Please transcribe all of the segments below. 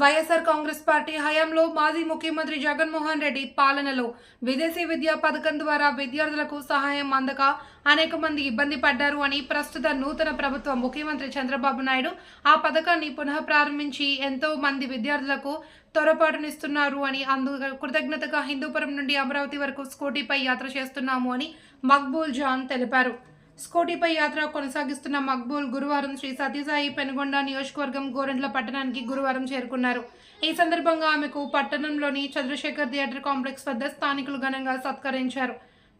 YSR Congress party హయాంలో మాజీ ముఖ్యమంత్రి జగన్మోహన్ రెడ్డి పాలనలో విదేశీ విద్యా పథకం ద్వారా విద్యార్థులకు సహాయం అందక అనేక మంది ఇబ్బంది పడ్డారు అని ప్రస్తుత నూతన ప్రభుత్వం ముఖ్యమంత్రి చంద్రబాబు నాయుడు ఆ పథకాన్ని పునః ప్రారంభించి ఎంతో మంది విద్యార్థులకు తొరపాటునిస్తున్నారు అని అందు కృతజ్ఞతగా హిందూపురం నుండి అమరావతి వరకు స్కూటీపై యాత్ర చేస్తున్నాము అని మక్బూల్ జాన్ తెలిపారు. స్కూటీపై యాత్ర కొనసాగిస్తున్న మక్బూల్ గురువారం శ్రీ సత్యసాయి పెనుగొండ నియోజకవర్గం గోరెంట్ల పట్టణానికి గురువారం చేరుకున్నారు. ఈ సందర్భంగా ఆమెకు పట్టణంలోని చంద్రశేఖర్ థియేటర్ కాంప్లెక్స్ వద్ద స్థానికులు ఘనంగా సత్కరించారు.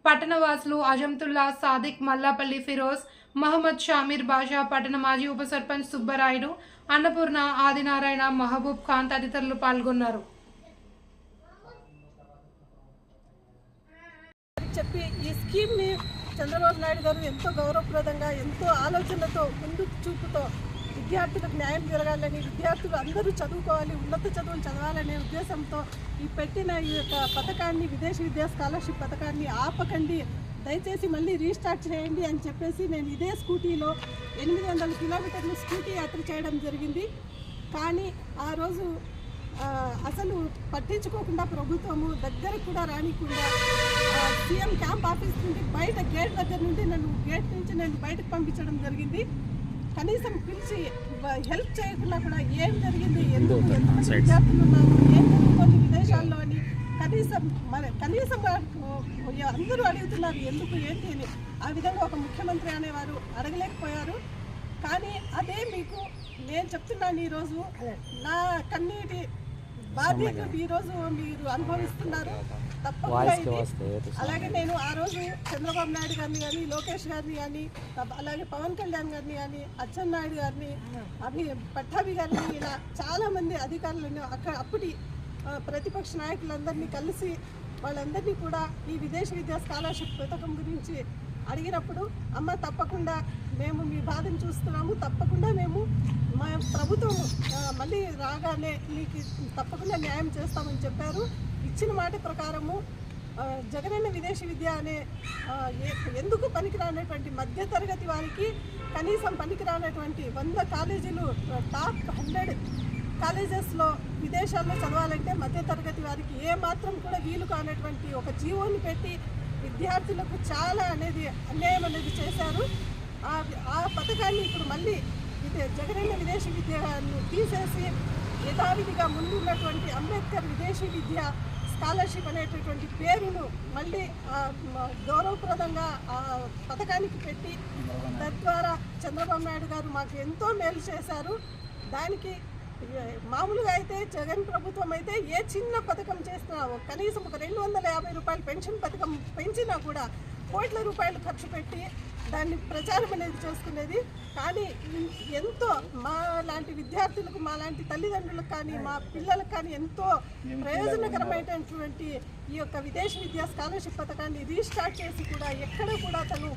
పట్టణ వాసులు అజంతుల్లా సాదిక్ మల్లాపల్లి ఫిరోజ్ మహమ్మద్ షామీర్ బాషా పట్టణ మాజీ ఉప సర్పంచ్ సుబ్బరాయుడు అన్నపూర్ణ ఆదినారాయణ మహబూబ్ ఖాన్ తదితరులు పాల్గొన్నారు. చెప్పి ఈ స్కీమ్ని చంద్రబాబు నాయుడు గారు ఎంతో గౌరవప్రదంగా ఎంతో ఆలోచనతో ముందు చూపుతో విద్యార్థులకు న్యాయం జరగాలని విద్యార్థులు అందరూ చదువుకోవాలి ఉన్నత చదువులు చదవాలనే ఉద్దేశంతో ఈ పెట్టిన ఈ యొక్క పథకాన్ని విదేశీ విద్యా స్కాలర్షిప్ పథకాన్ని ఆపకండి. దయచేసి మళ్ళీ రీస్టార్ట్ చేయండి అని చెప్పేసి నేను ఇదే స్కూటీలో ఎనిమిది వందల కిలోమీటర్లు స్కూటీ యాత్ర చేయడం జరిగింది. కానీ ఆ రోజు అసలు పట్టించుకోకుండా ప్రభుత్వము దగ్గరకు కూడా రానికుండా సీఎం క్యాంప్ ఆఫీస్ నుండి బయట గేట్ దగ్గర నుండి నన్ను గేట్ నుంచి నన్ను బయటకు పంపించడం జరిగింది. కనీసం పిలిచి హెల్ప్ చేయకుండా కూడా ఏం జరిగింది? ఎందుకు ఎంతమంది విద్యార్థులు ఉన్నారు? ఏం జరుగుతుంది విదేశాల్లో అని కనీసం మరి కనీసం అందరూ అడుగుతున్నారు ఎందుకు ఏంటి అని. ఆ విధంగా ఒక ముఖ్యమంత్రి అనేవారు అడగలేకపోయారు. కానీ అదే మీకు నేను చెప్తున్నాను ఈరోజు నా కన్నీటి బాధ్యత ఈరోజు మీరు అనుభవిస్తున్నారు. తప్పకుండా ఇది. అలాగే నేను ఆ రోజు చంద్రబాబు నాయుడు గారిని కానీ లోకేష్ గారిని కానీ అలాగే పవన్ కళ్యాణ్ గారిని కానీ అచ్చెన్నాయుడు గారిని అభి పట్టాభి గారిని ఇలా చాలా మంది అధికారులను అక్కడ అప్పటి ప్రతిపక్ష నాయకులందరినీ కలిసి వాళ్ళందరినీ కూడా ఈ విదేశీ విద్యా స్కాలర్షిప్ పథకం గురించి అడిగినప్పుడు అమ్మ తప్పకుండా మేము మీ బాధను చూస్తున్నాము తప్పకుండా మేము మా ప్రభుత్వం మళ్ళీ రాగానే మీకు తప్పకుండా న్యాయం చేస్తామని చెప్పారు. ఇచ్చిన మాట ప్రకారము జగనన్న విదేశీ విద్య అనే ఎందుకు పనికిరానటువంటి మధ్యతరగతి వారికి కనీసం పనికిరానటువంటి వంద కాలేజీలు టాప్ హండ్రెడ్ కాలేజెస్లో విదేశాల్లో చదవాలంటే మధ్యతరగతి వారికి ఏ మాత్రం కూడా వీలు కానటువంటి ఒక జీవోని పెట్టి విద్యార్థులకు చాలా అనేది అన్యాయం అనేది చేశారు. ఆ ఆ పథకాన్ని ఇప్పుడు మళ్ళీ ఇది జగనన్న విదేశీ విద్యను తీసేసి యథావిధిగా ముందున్నటువంటి అంబేద్కర్ విదేశీ విద్య స్కాలర్షిప్ అనేటటువంటి పేరును మళ్ళీ గౌరవప్రదంగా ఆ పథకానికి పెట్టి తద్వారా చంద్రబాబు నాయుడు గారు మాకు ఎంతో మేలు చేశారు. దానికి మామూలుగా అయితే జగన్ ప్రభుత్వం అయితే ఏ చిన్న పథకం చేసినా కనీసం ఒక రెండు వందల యాభై రూపాయలు పెన్షన్ పథకం పెంచినా కూడా కోట్ల రూపాయలు ఖర్చు పెట్టి దాన్ని ప్రచారం అనేది చేసుకునేది. కానీ ఎంతో మా లాంటి విద్యార్థులకు మా లాంటి తల్లిదండ్రులకు కానీ మా పిల్లలకు కానీ ఎంతో ప్రయోజనకరమైనటువంటి ఈ యొక్క విదేశీ విద్యా స్కాలర్షిప్ పథకాన్ని రీస్టార్ట్ చేసి కూడా ఎక్కడ కూడా తను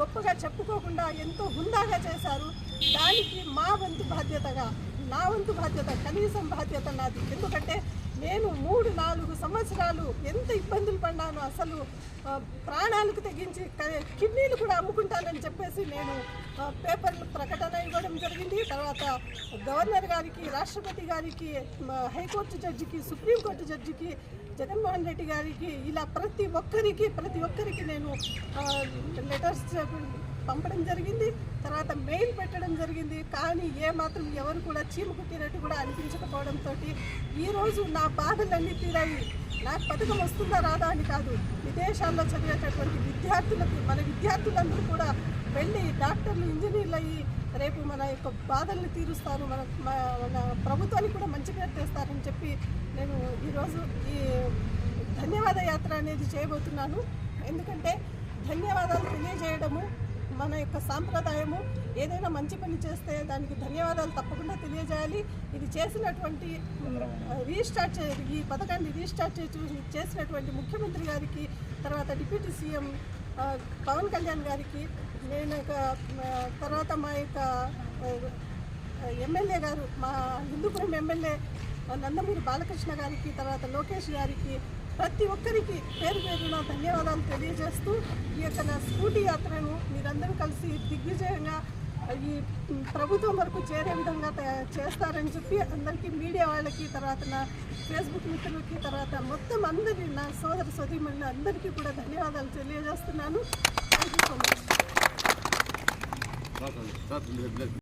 గొప్పగా చెప్పుకోకుండా ఎంతో హుందాగా చేశారు. దానికి మా వంతు బాధ్యతగా నా వంతు బాధ్యత కనీసం బాధ్యత నాది. ఎందుకంటే నేను మూడు నాలుగు సంవత్సరాలు ఎంత ఇబ్బందులు పడ్డాను అసలు ప్రాణాలకు తెగించి క- కిడ్నీలు కూడా అమ్ముకుంటానని చెప్పేసి నేను పేపర్లు ప్రకటన ఇవ్వడం జరిగింది. తర్వాత గవర్నర్ గారికి రాష్ట్రపతి గారికి హైకోర్టు జడ్జికి సుప్రీంకోర్టు జడ్జికి జగన్మోహన్ రెడ్డి గారికి ఇలా ప్రతి ఒక్కరికి ప్రతి ఒక్కరికి నేను లెటర్స్ పంపడం జరిగింది. తర్వాత మెయిల్ పెట్టడం జరిగింది. కానీ ఏ మాత్రం ఎవరు కూడా చీమ కుట్టినట్టు కూడా అనిపించకపోవడంతో ఈరోజు నా బాధలన్నీ తీరాయి. నాకు పథకం వస్తుందా రాదా అని కాదు. విదేశాల్లో చదివేటటువంటి విద్యార్థులకు మన విద్యార్థులందరూ కూడా వెళ్ళి డాక్టర్లు ఇంజనీర్లు అయ్యి రేపు మన యొక్క బాధల్ని తీరుస్తారు. మన మన ప్రభుత్వానికి కూడా మంచి పేరు తెస్తారని చెప్పి నేను ఈరోజు ఈ ధన్యవాద యాత్ర అనేది చేయబోతున్నాను. ఎందుకంటే ధన్యవాదాలు తెలియజేయడము మన యొక్క సాంప్రదాయము ఏదైనా మంచి పని చేస్తే దానికి ధన్యవాదాలు తప్పకుండా తెలియజేయాలి. ఇది చేసినటువంటి రీస్టార్ట్ ఈ పథకాన్ని రీస్టార్ట్ చే- చేసినటువంటి ముఖ్యమంత్రి గారికి తర్వాత డిప్యూటీ సీఎం పవన్ కళ్యాణ్ గారికి నేను ఒక తర్వాత మా యొక్క ఎమ్మెల్యే గారు మా హిందూపురం ఎమ్మెల్యే నందమూరి బాలకృష్ణ గారికి తర్వాత లోకేష్ గారికి ప్రతి ఒక్కరికి పేరు పేరున ధన్యవాదాలు తెలియజేస్తూ ఈ యొక్క నా స్కూటీ యాత్రను మీరందరూ కలిసి దిగ్విజయంగా ఈ ప్రభుత్వం వరకు చేరే విధంగా చేస్తారని చెప్పి అందరికీ మీడియా వాళ్ళకి తర్వాత నా ఫేస్బుక్ మిత్రులకి తర్వాత మొత్తం అందరి నా సోదర సోదరిమణులు అందరికీ కూడా ధన్యవాదాలు తెలియజేస్తున్నాను. Thank you so much